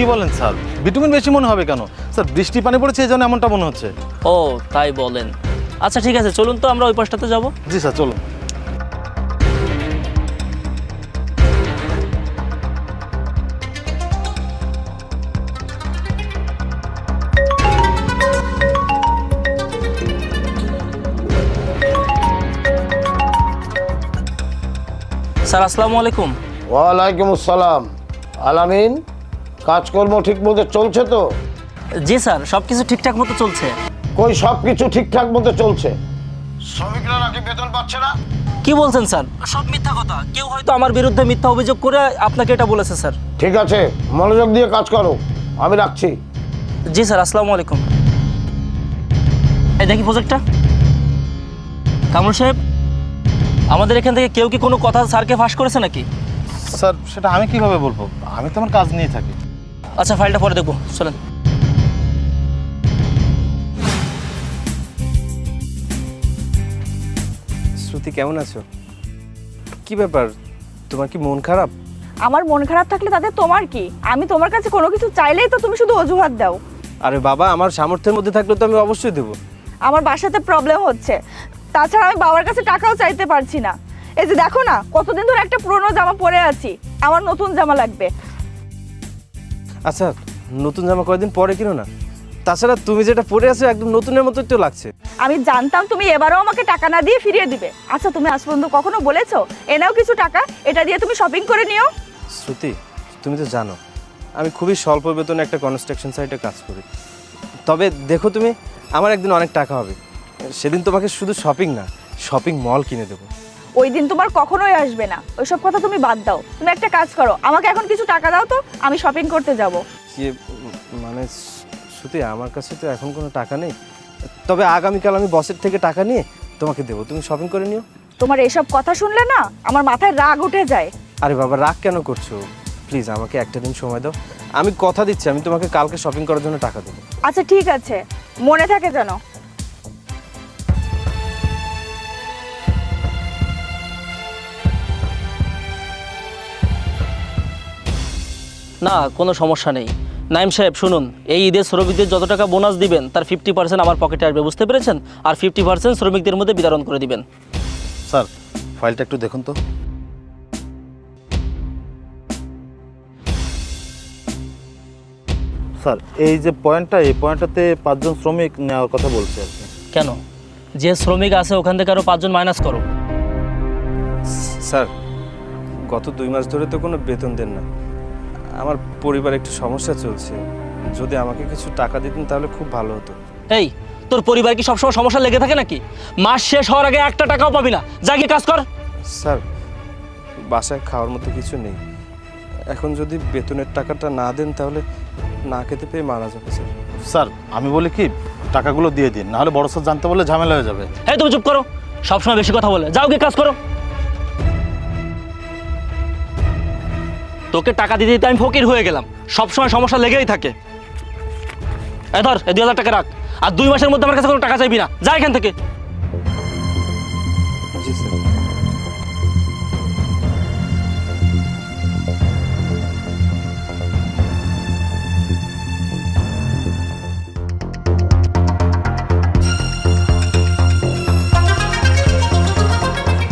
কি বলেন sir? Vitamin বেশি মনে হবে কেন? স্যার বৃষ্টি পানি পড়েছে এই জন্য এমনটা মনে হচ্ছে। ও তাই বলেন। আচ্ছা ঠিক আছে চলুন তো আমরা ওই পাশটাতে যাব। জি স্যার চলুন। স্যার আসসালামু আলাইকুম। ওয়ালাইকুম আসসালাম। আলামিন? কাজকর্ম ঠিক মতো চলছে তো? জি স্যার সব কিছু ঠিকঠাক মতো চলছে। কই সব কিছু ঠিকঠাক মতো চলছে? শ্রমিকরা নাকি বেতন পাচ্ছে না? কি বলছেন স্যার? সব মিথ্যা কথা। কেউ হয়তো আমার বিরুদ্ধে মিথ্যা অভিযোগ করে আপনাকে এটা বলেছে স্যার। ঠিক আছে মনোযোগ দিয়ে কাজ করো। আমি রাখছি। জি স্যার আসসালামু আলাইকুম। এই দেখি প্রজেক্টটা। কামরুল সাহেব আমাদের এখান থেকে কেউ কি কোনো কথা স্যারকে ফাঁস করেছে নাকি? স্যার সেটা আমি কীভাবে বলব? আমি তো আমার কাজ নিয়ে থাকি। আচ্ছা ফাইলটা পরে দেখব। চলেন। শ্রুতি কেমন আছো? কি ব্যাপার? তোমার কি মন খারাপ? আমার মন খারাপ থাকলে তাতে তোমার কি? আমি তোমার কাছে কোনো কিছু চাইলেই তো তুমি শুধু অজুহাত দাও। আরে বাবা আমার সামর্থ্যের মধ্যে থাকলে তো আমি অবশ্যই দেবো। আমার বাসাতে প্রবলেম হচ্ছে। তাছাড়া আমি বাবার কাছে টাকাও চাইতে পারছি না। এই যে দেখো না কতদিন ধরে একটা পুরনো জামা পরে আছি। আমার নতুন জামা লাগবে। আচ্ছা নতুন জামা কয়েকদিন পরে কিনো না? তাছাড়া তুমি যেটা পরে আছো একদম নতুনের মতো একটু লাগছে। আমি জানতাম তুমি এবারও আমাকে টাকা না দিয়ে ফিরিয়ে দিবে। আচ্ছা তুমি আজ পর্যন্ত কখনো বলেছ এনেও কিছু টাকা এটা দিয়ে তুমি শপিং করে নিও শ্রুতি তুমি তো জানো আমি খুবই স্বল্প বেতনে একটা কনস্ট্রাকশন সাইটে কাজ করি। তবে দেখো তুমি আমার একদিন অনেক টাকা হবে। সেদিন তোমাকে শুধু শপিং না শপিং মল কিনে দেবো। ওই দিন তোমার কখনোই আসবে না। ওইসব কথা তুমি বাদ দাও। তুমি একটা কাজ করো আমাকে এখন কিছু টাকা দাও তো আমি শপিং করতে যাব। কি মানে শ্রুতি আমার কাছে তো এখন কোনো টাকা নেই। তবে আগামীকাল আমি বসের থেকে টাকা নিয়ে তোমাকে দেবো। তুমি শপিং করে নিও। তোমার এসব কথা শুনলে না আমার মাথায় রাগ উঠে যায়। আরে বাবা রাগ কেন করছ? প্লিজ আমাকে একটা দিন সময় দাও। আমি কথা দিচ্ছি আমি তোমাকে কালকে শপিং করার জন্য টাকা দেবো। আচ্ছা ঠিক আছে। মনে থাকে যেন। না কোনো সমস্যা নেই। নাইম সাহেব শুনুন এই ঈদের শ্রমিকদের যত টাকা বোনাস দিবেন তার ফিফটি পার্সেন্ট আমার পকেটে আসবে বুঝতে পেরেছেন? আর ফিফটি পার্সেন্ট শ্রমিকদের মধ্যে বিতরণ করে দিবেন। স্যার ফাইলটা একটু দেখুন তো। স্যার এই যে পয়েন্টটা এই পয়েন্টটাতে পাঁচজন শ্রমিক নেওয়ার কথা বলছে আর কি। কেন? যে শ্রমিক আছে ওখান থেকে আরও পাঁচজন মাইনাস করো। স্যার গত দুই মাস ধরে তো কোনো বেতন দেন না। আমার পরিবার একটু সমস্যা চলছে। যদি আমাকে কিছু টাকা দিতেন তাহলে খুব ভালো হতো। এই তোর পরিবার কি সবসময় সমস্যা লেগে থাকে নাকি? মাস শেষ হওয়ার আগে একটা টাকাও পাবি না। যা গিয়ে কাজ কর। স্যার বাসায় খাওয়ার মতো কিছু নেই। এখন যদি বেতনের টাকাটা না দেন তাহলে না খেতে পেয়ে মারা যাবে স্যার। স্যার আমি বলি কি টাকাগুলো দিয়ে দিন। নাহলে বড় স্যার জানতে বললে ঝামেলা হয়ে যাবে। হ্যাঁ তুমি চুপ করো। সবসময় বেশি কথা বলে। যাও গিয়ে কাজ করো। তোকে টাকা দিতে দিতে আমি ফকির হয়ে গেলাম। সবসময় সমস্যা লেগেই থাকে। এই ধর, এই দুই টাকা রাখ। আর দুই মাসের মধ্যে আমার কাছে কোনো টাকা চাইবি না। যা এখান থেকে।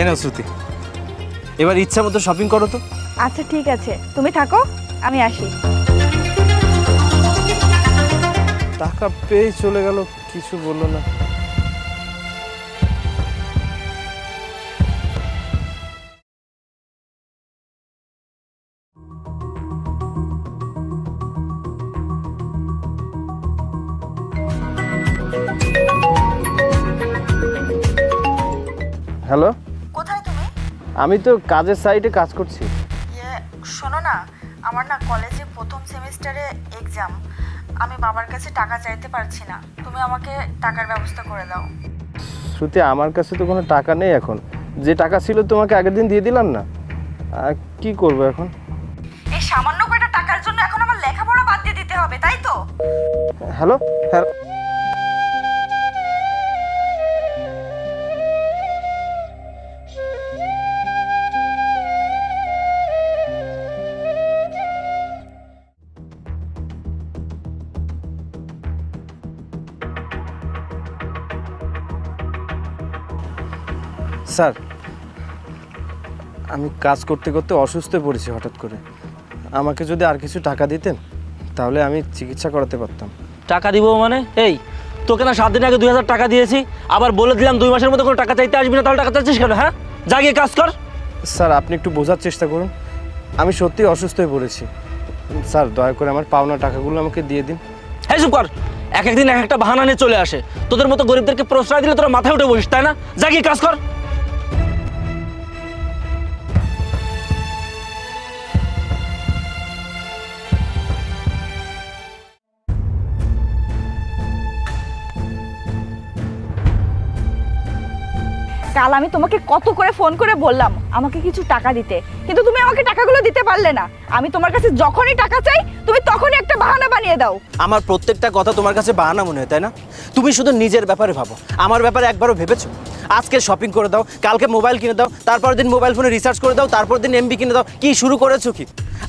এ এবার ইচ্ছা মতো শপিং করো তো। আচ্ছা ঠিক আছে। তুমি থাকো আমি আসি। টাকা পেয়ে চলে গেল কিছু বলল না। হ্যালো? কোথায় তুমি? আমি তো কাজের সাইটে কাজ করছি। না আমার না কলেজে প্রথম সেমিস্টারে এক্সাম আমি বাবার কাছে টাকা চাইতে পারছি না। তুমি আমাকে টাকার ব্যবস্থা করে দাও। শ্রুতি আমার কাছে তো কোনো টাকা নেই এখন। যে টাকা ছিল তোমাকে আগের দিন দিয়ে দিলাম না? কি করব এখন? এই সামান্য কয়টা টাকার জন্য এখন আমার লেখাপড়া বাদ দিয়ে দিতে হবে তাই তো? হ্যালো হ্যাঁ স্যার আমি কাজ করতে করতে অসুস্থ পড়েছি হঠাৎ করে। আমাকে যদি আর কিছু টাকা দিতেন তাহলে আমি চিকিৎসা করাতে পারতাম। টাকা দিব মানে? এই তোকে না সাত দিন আগে দুই হাজার টাকা দিয়েছি আবার বলে দিলাম দুই মাসের মধ্যে কোনো টাকা চাইতে আসবি না তাহলে টাকা চাইছিস কেন হ্যাঁ? যা গিয়ে কাজ কর। স্যার আপনি একটু বোঝার চেষ্টা করুন। আমি সত্যি অসুস্থ হয়ে পড়েছি। স্যার দয়া করে আমার পাওনা টাকাগুলো আমাকে দিয়ে দিন। হ্যাঁ চুপ কর। এক একদিন এক একটা বাহানা নিয়ে চলে আসে। তোদের মতো গরিবদেরকে প্রশ্রয় দিলে তোরা মাথায় উঠে বসিস তাই না? যা গিয়ে কাজ কর। কাল আমি তোমাকে কত করে ফোন করে বললাম আমাকে কিছু টাকা দিতে। কিন্তু তুমি আমাকে টাকাগুলো দিতে পারলে না। আমি তোমার কাছে যখনই টাকা চাই তুমি তখনই একটা বাহানা বানিয়ে দাও। আমার প্রত্যেকটা কথা তোমার কাছে বাহানা মনে হয় তাই না? তুমি শুধু নিজের ব্যাপারে ভাবো। আমার ব্যাপারে একবারও ভেবেছো? আজকে শপিং করে দাও কালকে মোবাইল কিনে দাও তারপর দিন মোবাইল ফোনে রিচার্জ করে দাও তারপর দিন এমবি কিনে দাও। কি শুরু করেছ কি?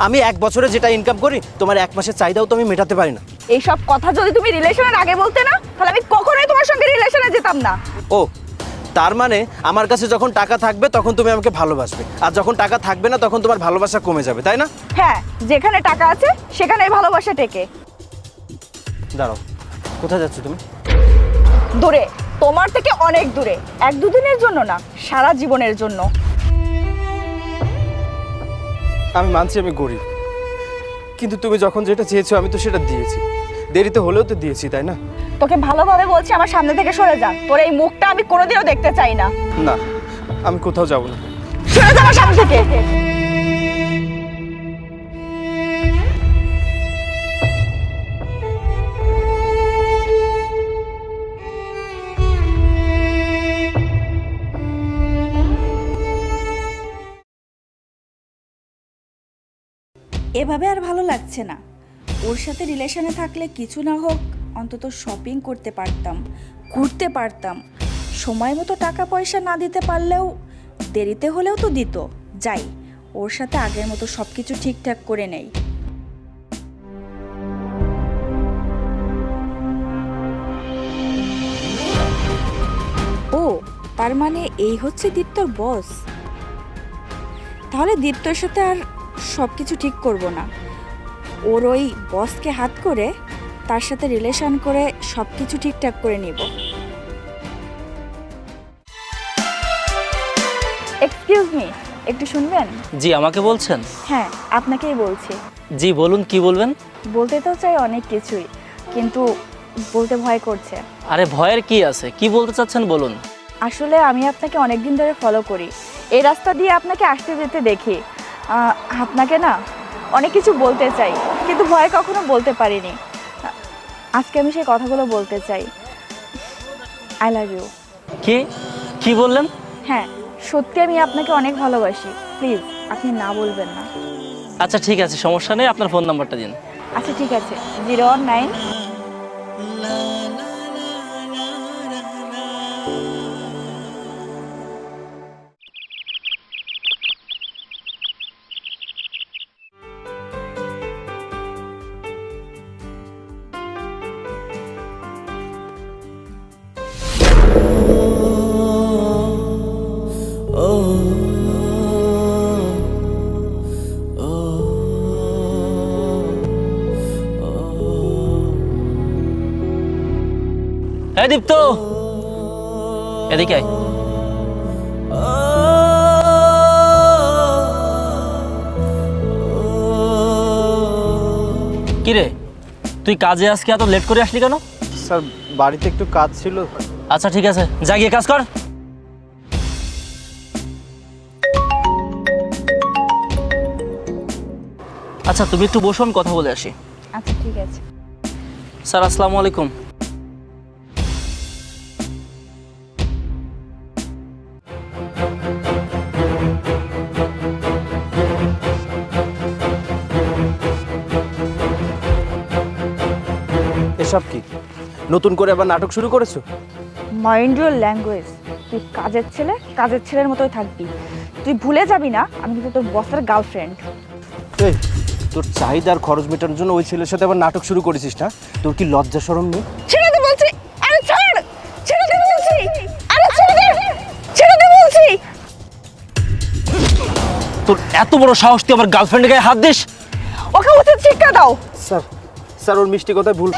আমি এক বছরে যেটা ইনকাম করি তোমার এক মাসের চাহিদাও তো আমি মেটাতে পারি না। এইসব কথা যদি তুমি রিলেশনের আগে বলতে না তাহলে আমি কখনোই তোমার সঙ্গে রিলেশনে যেতাম না। ও তার মানে আমার কাছে যখন টাকা থাকবে তখন তুমি আমাকে ভালোবাসবে। আর যখন টাকা থাকবে না তখন তোমার ভালোবাসা কমে যাবে তাই না? হ্যাঁ যেখানে টাকা আছে সেখানে ভালোবাসা টেকে। দাঁড়াও কোথায় যাচ্ছ তুমি? দূরে তোমার থেকে অনেক দূরে এক দুদিনের জন্য না সারা জীবনের জন্য। আমি মানছি আমি গরিব কিন্তু তুমি যখন যেটা চেয়েছো আমি তো সেটা দিয়েছি। দেরিতে হলেও তো দিয়েছি তাই না? তোকে ভালোভাবে বলছি আমার সামনে থেকে সরে যা। তোর এই মুখটা আমি কোনোদিনও দেখতে চাই না। না আমি কোথাও যাব না। সরে যা আমার সামনে থেকে। এভাবে আর ভালো লাগছে না। ওর সাথে রিলেশনে থাকলে কিছু না হোক, অন্তত শপিং করতে পারতাম, ঘুরতে পারতাম। সময় মতো টাকা পয়সা না দিতে পারলেও, দেরিতে হলেও তো দিত। যাই, ওর সাথে আগের মতো সব কিছু ঠিকঠাক করে নেই। ও, তার মানে এই হচ্ছে দীপ্তর বস তাহলে দীপ্তর সাথে আর সব কিছু ঠিক করব না। ওর ওই বসকে হাত করে তার সাথে রিলেশন করে সব কিছু ঠিকঠাক করে নিব। এক্সকিউজ মি একটু শুনবেন? জি আমাকে বলছেন? হ্যাঁ আপনাকেই বলছি। জি বলুন কি বলবেন? বলতে তো চাই অনেক কিছুই কিন্তু বলতে ভয় করছে। আরে ভয়ের কি আছে? কি বলতে চাচ্ছেন বলুন? আসলে আমি আপনাকে অনেক দিন ধরে ফলো করি। এই রাস্তা দিয়ে আপনাকে আসতে যেতে দেখি। আহ, আপনাকে না অনেক কিছু বলতে চাই। কিন্তু ভয় কখনো বলতে পারিনি। আজকে আমি সেই কথাগুলো বলতে চাই। আই লাভ ইউ কি? কি বললেন? হ্যাঁ সত্যি আমি আপনাকে অনেক ভালোবাসি। প্লিজ আপনি না বলবেন না। আচ্ছা ঠিক আছে সমস্যা নেই আপনার ফোন নাম্বারটা দিন। আচ্ছা ঠিক আছে। জিরো ওয়ান নাইন হ্যাঁ দীপ্ত। এদিকে। কিরে তুই কাজে আজকে এত লেট করে আসলি কেন? স্যার বাড়িতে একটু কাজ ছিল। আচ্ছা ঠিক আছে। যা গিয়ে কাজ কর। আচ্ছা তুমি একটু বসো আমি কথা বলে আসি। আচ্ছা ঠিক আছে। স্যার আসসালামু আলাইকুম। এসব কি? নতুন করে আবার নাটক শুরু করেছ? মাইন্ড ইউর ল্যাঙ্গুয়েজ তুই কাজের ছেলে কাজের ছেলের মতোই থাকবি। তুই ভুলে যাবি না আমি কিন্তু তোর বসের গার্লফ্রেন্ড এই তোর চাহিদার খরচ মেটানোর জন্য ওই ছেলের সাথে আবার নাটক শুরু করেছিস না? তোর কি লজ্জা শরম নেই? ছেড়ে দে বলছি! আরে ছাড়! ছেড়ে দে বলছি! আরে ছেড়ে দে! ছেড়ে দে বলছি! তোর এত বড় সাহস তুই আমার গার্লফ্রেন্ডের গায়ে হাত দিস? ওকে উচিত শিক্ষা দাও। স্যার স্যার ওর মিষ্টি কথায় ভুল।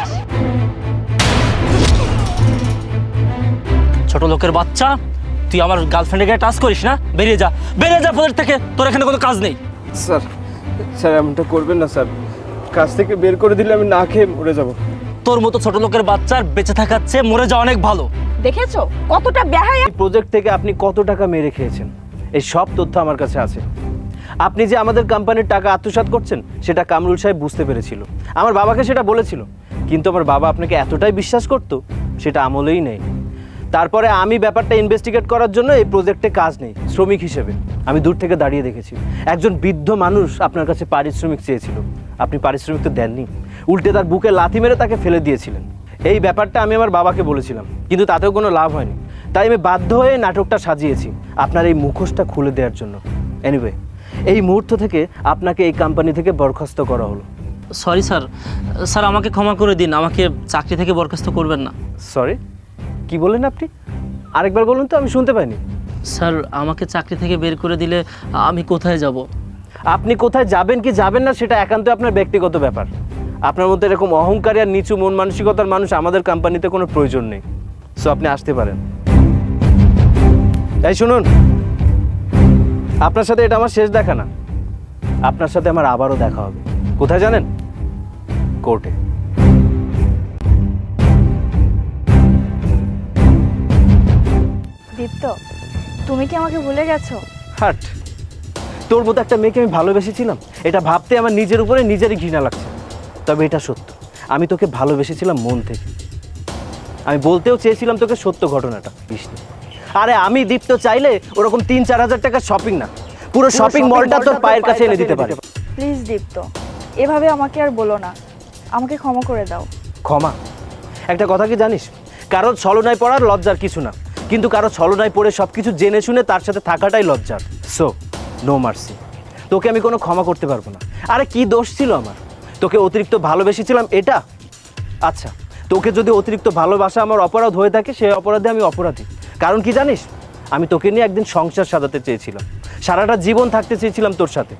ছোট লোকের বাচ্চা। তুই আমার গার্লফ্রেন্ডের গায়ে টাচ করিস না? বেরিয়ে যা। বেরিয়ে যা প্রজেক্ট থেকে। তোর এখানে কোনো কাজ নেই। স্যার স্যার এমনটা করবেন না স্যার। কাজ থেকে বের করে দিলে আমি না খেয়ে মরে যাব। তোর মতো ছোট লোকের বাচ্চার বেঁচে থাকার চেয়ে মরে যাওয়া অনেক ভালো। দেখেছ? কতটা বেহায়া এই প্রজেক্ট থেকে আপনি কত টাকা মেরে খেয়েছেন? এই সব তথ্য আমার কাছে আছে। আপনি যে আমাদের কোম্পানির টাকা আত্মসাৎ করছেন সেটা কামরুল সাহেব বুঝতে পেরেছিল। আমার বাবাকে সেটা বলেছিল। কিন্তু আমার বাবা আপনাকে এতটাই বিশ্বাস করত সেটা আমলেই নেই। তারপরে আমি ব্যাপারটা ইনভেস্টিগেট করার জন্য এই প্রজেক্টে কাজ নেই শ্রমিক হিসেবে। আমি দূর থেকে দাঁড়িয়ে দেখেছি। একজন বৃদ্ধ মানুষ আপনার কাছে পারিশ্রমিক চেয়েছিল। আপনি পারিশ্রমিক তো দেননি। উল্টে তার বুকে লাথি মেরে তাকে ফেলে দিয়েছিলেন। এই ব্যাপারটা আমি আমার বাবাকে বলেছিলাম কিন্তু তাতেও কোনো লাভ হয়নি। তাই আমি বাধ্য হয়ে নাটকটা সাজিয়েছি আপনার এই মুখোশটা খুলে দেওয়ার জন্য। এনিওয়ে এই মুহূর্ত থেকে আপনাকে এই কোম্পানি থেকে বরখাস্ত করা হলো। সরি স্যার স্যার আমাকে ক্ষমা করে দিন। আমাকে চাকরি থেকে বরখাস্ত করবেন না। সরি কি বললেন আপনি? আরেকবার বলুন তো আমি শুনতে পাইনি। স্যার আমাকে চাকরি থেকে বের করে দিলে আমি কোথায় যাব? আপনি কোথায় যাবেন কি যাবেন না সেটা একান্ত আপনার ব্যক্তিগত ব্যাপার। আপনার মধ্যে এরকম অহংকারী আর নিচু মন মানসিকতার মানুষ আমাদের কোম্পানিতে কোনো প্রয়োজন নেই। সো আপনি আসতে পারেন। তাই শুনুন আপনার সাথে এটা আমার শেষ দেখা না। আপনার সাথে আমার আবারও দেখা হবে। কোথায় জানেন? কোর্টে। দীপ্ত তুমি কি আমাকে ভুলে গেছো? হাট তোর মতো একটা মেয়েকে আমি ভালোবেসেছিলাম? এটা ভাবতে আমার নিজের উপরে নিজেরই ঘৃণা লাগছে। তবে এটা সত্য আমি তোকে ভালোবেসেছিলাম মন থেকে। আমি বলতেও চেয়েছিলাম তোকে সত্য ঘটনাটা বিষ্ণু। আরে আমি দীপ্ত চাইলে ওরকম তিন চার হাজার টাকার শপিং না। পুরো শপিং মলটা তোর পায়ের কাছে এনে দিতে পারে। প্লিজ দীপ্ত এভাবে আমাকে আর বলো না। আমাকে ক্ষমা করে দাও। ক্ষমা? একটা কথা কি জানিস? কারোর ছলনায় পড়ার লজ্জার কিছু না। কিন্তু কারও ছলনায় পড়ে সব কিছু জেনে শুনে তার সাথে থাকাটাই লজ্জার। সো নো মার্সি তোকে আমি কোনো ক্ষমা করতে পারব না। আরে কি দোষ ছিল আমার? তোকে অতিরিক্ত ভালোবেসেছিলাম এটা? আচ্ছা তোকে যদি অতিরিক্ত ভালোবাসা আমার অপরাধ হয়ে থাকে সেই অপরাধে আমি অপরাধী। কারণ কি জানিস? আমি তোকে নিয়ে একদিন সংসার সাজাতে চেয়েছিলাম। সারাটা জীবন থাকতে চেয়েছিলাম তোর সাথে।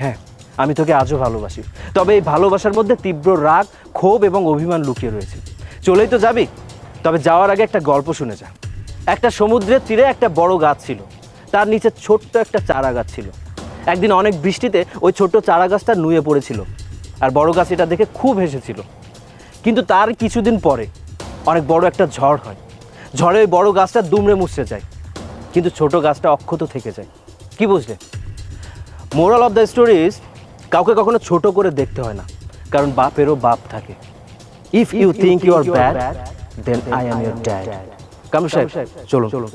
হ্যাঁ আমি তোকে আজও ভালোবাসি। তবে এই ভালোবাসার মধ্যে তীব্র রাগ, ক্ষোভ এবং অভিমান লুকিয়ে রয়েছে। চলেই তো যাবি। তবে যাওয়ার আগে একটা গল্প শুনে যা। একটা সমুদ্রের তীরে একটা বড় গাছ ছিল। তার নিচে ছোট্ট একটা চারা গাছ ছিল। একদিন অনেক বৃষ্টিতে ওই ছোট্ট চারা গাছটা নুয়ে পড়েছিল আর বড় গাছ এটা দেখে খুব হেসেছিল। কিন্তু তার কিছুদিন পরে অনেক বড় একটা ঝড় হয়। ঝড়ে ওই বড় গাছটা দুমড়ে মুছড়ে যায়। কিন্তু ছোট গাছটা অক্ষত থেকে যায়। কি বুঝলে? মোরাল অফ দ্য স্টোরিজ কাউকে কখনো ছোট করে দেখতে হয় না। কারণ বাপেরও বাপ থাকে। If you think you are bad then I am your dad Kamru সাহেব চলো চলো